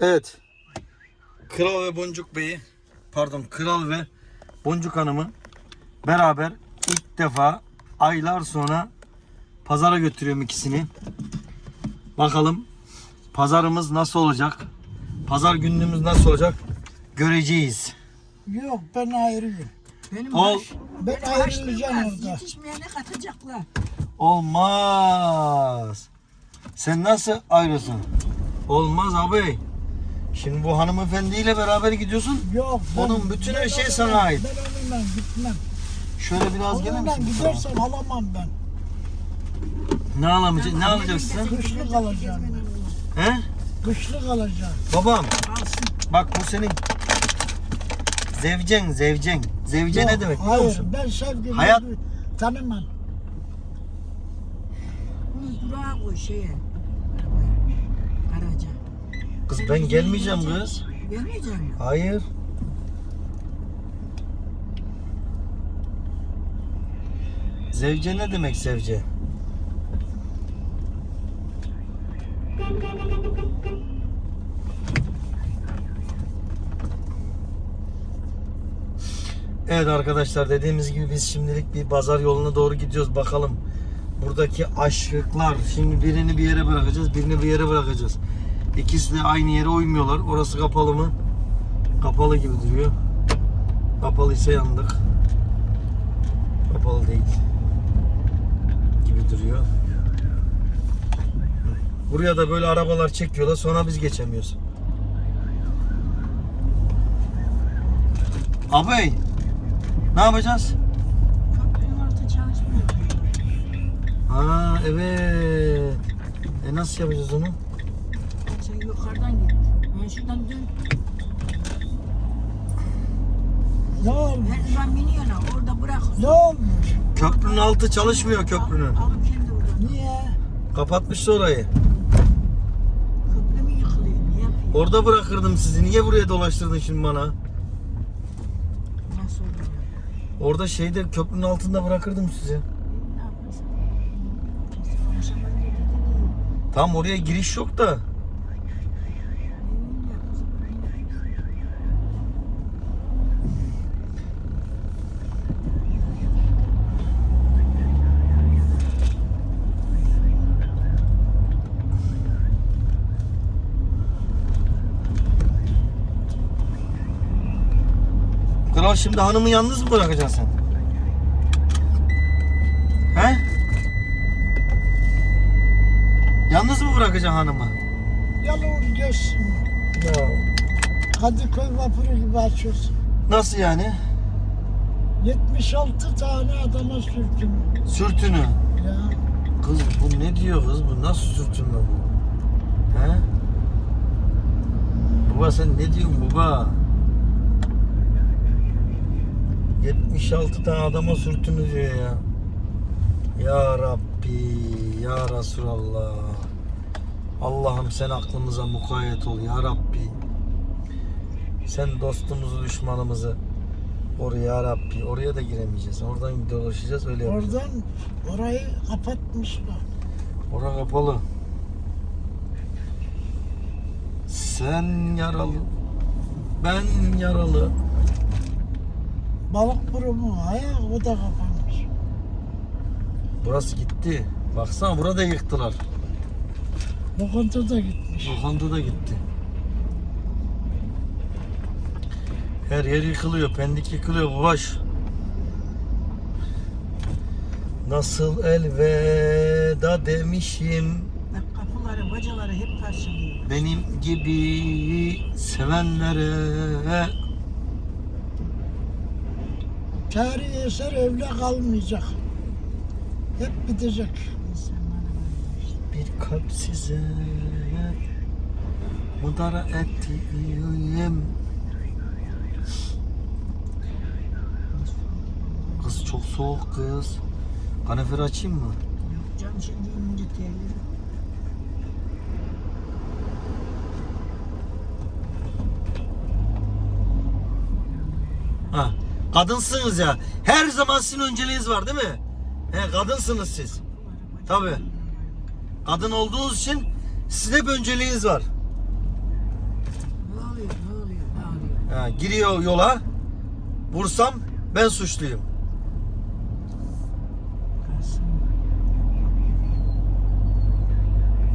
Evet. Kral ve Boncuk Bey'i pardon Kral ve Boncuk Hanım'ı beraber ilk defa aylar sonra pazara götürüyorum ikisini. Bakalım pazarımız nasıl olacak? Pazar günlüğümüz nasıl olacak? Göreceğiz. Yok ben ayrıyım. Benim Ol baş- Ben ayrılacağım orada. Yetişmeyene katacaklar. olmaz. Sen nasıl ayrısın? Olmaz abi. Şimdi bu hanımefendiyle beraber gidiyorsun. Yok. ben- Onun bütün her şey sana ait. Ben onunla gitmem. Şöyle biraz gelir Onunla misin? gidersem alamam ben. Ne alamayacak? Ne alacaksın? Kışlık alacağım. He? Kışlık alacağım. Babam Alsın. bak bu senin zevcen zevcen. Zevce ne Yok, demek biliyor Hayır musun? ben sevgimi Hayat- tanımam. Bunu durağa koy şeye. Kız ben gelmeyeceğim kız. Gelmeyecek mi? Hayır. Zevce ne demek zevce? Evet arkadaşlar dediğimiz gibi biz şimdilik bir pazar yoluna doğru gidiyoruz. Bakalım buradaki aşıklar şimdi birini bir yere bırakacağız, birini bir yere bırakacağız. İkisi de aynı yere uymuyorlar. Orası kapalı mı? Kapalı gibi duruyor. Kapalıysa yandık. Kapalı değil. Gibi duruyor. Buraya da böyle arabalar çekiyorlar sonra biz geçemiyoruz. Abi ne yapacağız? Ha evet. E nasıl yapacağız onu? Yukarıdan git. Ben şuradan dön. Ne olmuş? Merdiven biniyor ha. Orada bırak. Ne olmuş? Köprünün altı çalışmıyor köprünün. Al, al kendi oradan. Niye? Kapatmıştı orayı. Köprü mü yıkılıyor? Ne yapıyor? Orada bırakırdım sizi. Niye buraya dolaştırdın şimdi bana? Nasıl oluyor? Orada şeyde köprünün altında bırakırdım sizi. Tam oraya giriş yok da. Ne bileyim ya kızım. Kral şimdi hanımı yalnız mı bırakacaksın sen? He? Yalnız mı bırakacaksın hanımı? Yalnız geçsin. Ya. Kadıköy vapuru gibi açıyorsun. Nasıl yani? 76 tane adama sürtün. Sürtünü. Ya. Kız bu ne diyor kız bu? Nasıl sürtünme bu? He? Baba sen ne diyorsun baba? 76 tane adama diyor ya. Ya Rabbi, ya Resulallah. Allah'ım sen aklımıza mukayyet ol ya Rabbi. Sen dostumuzu, düşmanımızı oraya ya Rabbi. Oraya da giremeyeceğiz. Oradan dolaşacağız öyle yapacağız. Oradan orayı kapatmışlar. Ora kapalı. Sen yaralı. Ben yaralı. Balık burnu ayak o da kapanmış. Burası gitti. Baksana burada yıktılar. Lokanta da gitmiş. Lokanta da gitti. Her yer yıkılıyor. Pendik yıkılıyor. Babaş. Nasıl elveda demişim. Bak kapıları, bacaları hep karşılıyor. Benim gibi sevenlere Tarihi eser evle kalmayacak. Hep bitecek. Bir kalp size Mudara ettiğim Kız çok soğuk kız Kaneferi açayım mı? Yok canım şimdi inince terliyor. Ha, kadınsınız ya. Her zaman sizin önceliğiniz var değil mi? He, kadınsınız siz. Tabii. Kadın olduğunuz için sizin hep önceliğiniz var. Ha, giriyor yola. Vursam ben suçluyum.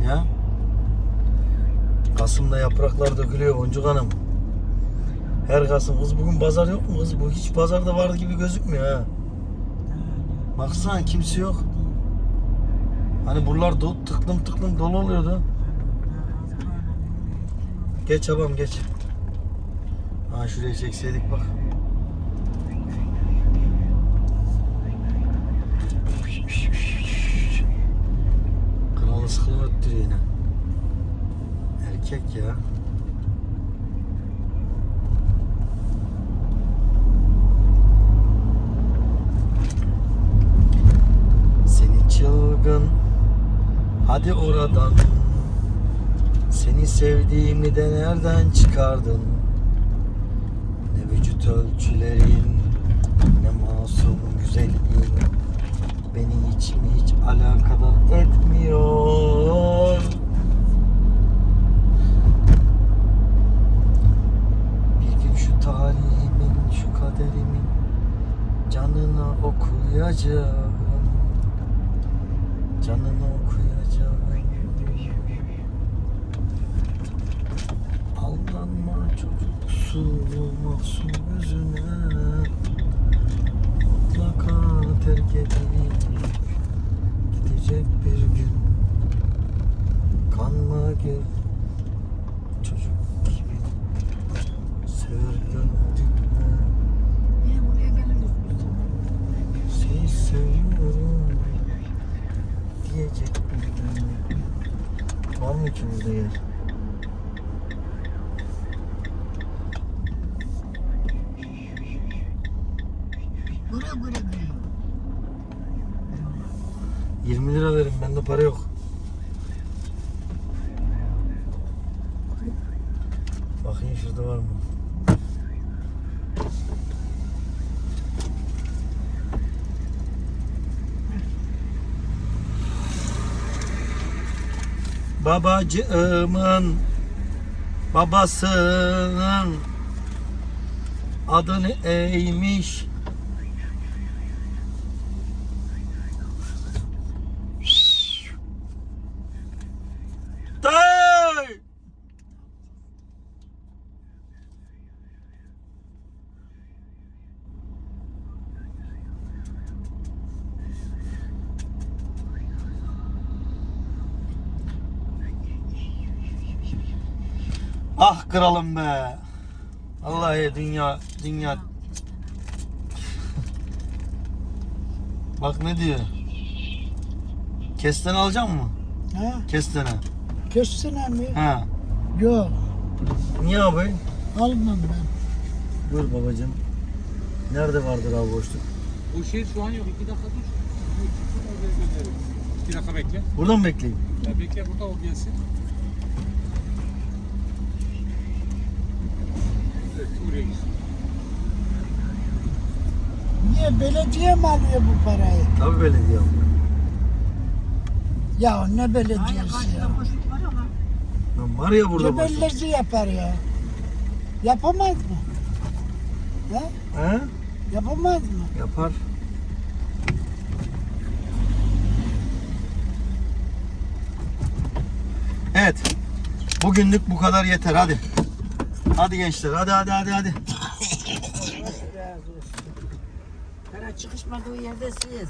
Ya. Kasım'da yapraklar dökülüyor Boncuk Hanım. Her Kasım. Kız bugün pazar yok mu kız? Bu hiç pazarda var gibi gözükmüyor ha. Baksana kimse yok. Hani buralar do- tıklım tıklım dolu oluyordu. Geç abam geç. Ha şuraya çekseydik bak. Kralı öttürüyor yine. Erkek ya. Seni çılgın Hadi oradan. Seni sevdiğimi de nereden çıkardın? Ne vücut ölçülerin Ne masum güzelliğin Beni hiç mi hiç alakadar etmiyor? Bir gün şu talihimin şu kaderimin Canına okuyacağım Canına okuyacağım Aldanma çocuksu mahzun gözüne Ki burada yer? Buraya buraya geliyor. 20 lira verin bende para yok. Bakayım şurada var mı? Babacığımın babasının adını eğmiş. Ah kralım be. Vallahi dünya dünya. Bak ne diyor? Kesten alacak mı? Ha? Kestene. Kessene mi? Ha. Yok. Niye abi? Almam ben. Buyur babacığım. Nerede vardır abi boşluk? Bu şey şu an yok. İki dakika dur. İki dakika bekle. Burada mı bekleyeyim? Ya bekle burada o gelsin. Gitsin. Niye belediye mi alıyor bu parayı? Tabii belediye alıyor. Ya ne belediyesi ya? Lan var ya burada boşluk. Cebellezi yapar ya. Yapamaz mı? Ha? He? Yapamaz mı? Yapar. Evet. Bugünlük bu kadar yeter hadi. Hadi gençler hadi hadi hadi hadi. Para çıkışmadığı yerde siz.